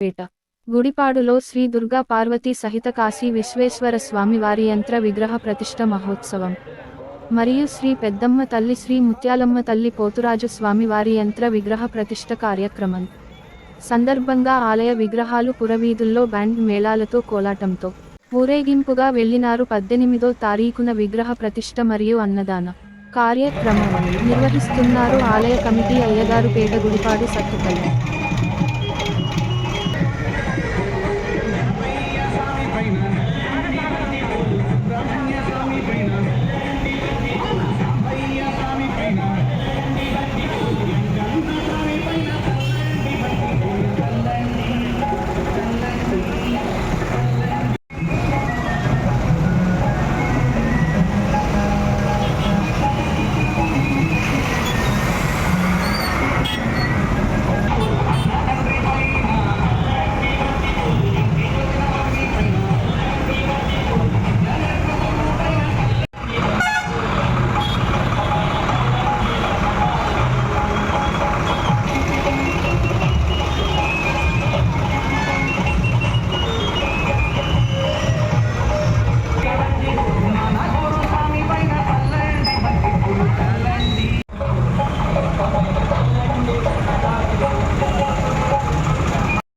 పేట గుడిపాడులో శ్రీ దుర్గా పార్వతీ సహిత కాశీ విశ్వేశ్వర స్వామి వారి యంత్ర విగ్రహ ప్రతిష్ఠ మహోత్సవం. మరియు శ్రీ పెద్దమ్మ తల్లి శ్రీ ముత్యాలమ్మ తల్లి పోతురాజు స్వామి వారి యంత్ర విగ్రహ ప్రతిష్ట కార్యక్రమం. సందర్భంగా ఆలయ విగ్రహాలు పురవీధుల్లో బ్యాండ్ మేళాలతో కోలాటంతో ఊరేగింపుగా వెళ్ళినారు పద్దెనిమిదో తారీఖున విగ్రహ ప్రతిష్ట మరియు అన్నదాన కార్యక్రమం నిర్వహిస్తున్నారు ఆలయ కమిటీ అయ్యగారు పేట గుడిపాడు సత్తుపల్లి